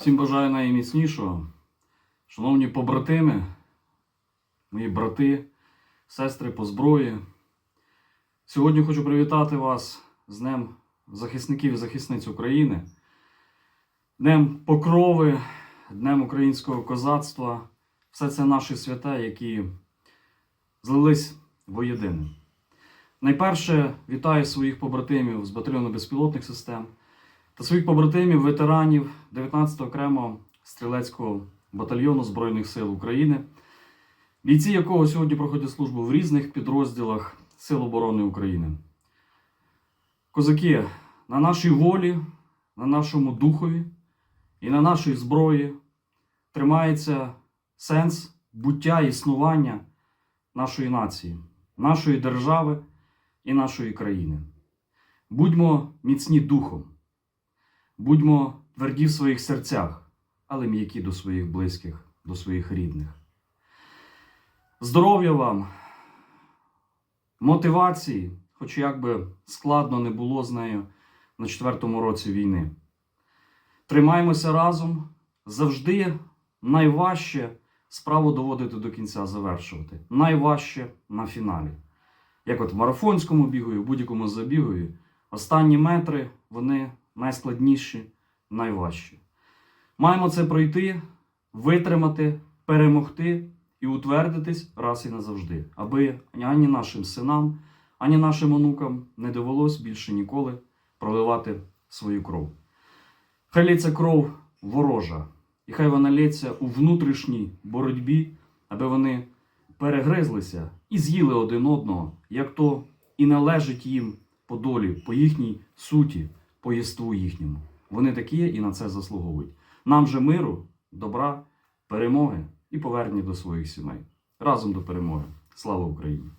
Всім бажаю найміцнішого. Шановні побратими, мої брати, сестри по зброї. Сьогодні хочу привітати вас з Днем захисників і захисниць України, Днем Покрови, Днем українського козацтва. Все це наші свята, які злились воєдине. Найперше вітаю своїх побратимів з батальйону безпілотних систем та своїх побратимів, ветеранів 19-го окремого стрілецького батальйону Збройних сил України, бійці якого сьогодні проходять службу в різних підрозділах Сил оборони України. Козаки, на нашій волі, на нашому духові і на нашій зброї тримається сенс буття існування нашої нації, нашої держави і нашої країни. Будьмо міцні духом. Будьмо тверді в своїх серцях, але м'які до своїх близьких, до своїх рідних. Здоров'я вам, мотивації, хоч як би складно не було з нею на четвертому році війни. Тримаємося разом, завжди найважче справу доводити до кінця, завершувати. Найважче на фіналі. Як от в марафонському бігові, в будь-якому забігові, останні метри вони найскладніші, найважчі. Маємо це пройти, витримати, перемогти і утвердитись раз і назавжди, аби ані нашим синам, ані нашим онукам не довелось більше ніколи проливати свою кров. Хай лється кров ворожа, і хай вона лється у внутрішній боротьбі, аби вони перегризлися і з'їли один одного, як то і належить їм по долі, по їхній суті, по єству їхньому. Вони такі і на це заслуговують. Нам же миру, добра, перемоги і повернення до своїх сімей. Разом до перемоги. Слава Україні!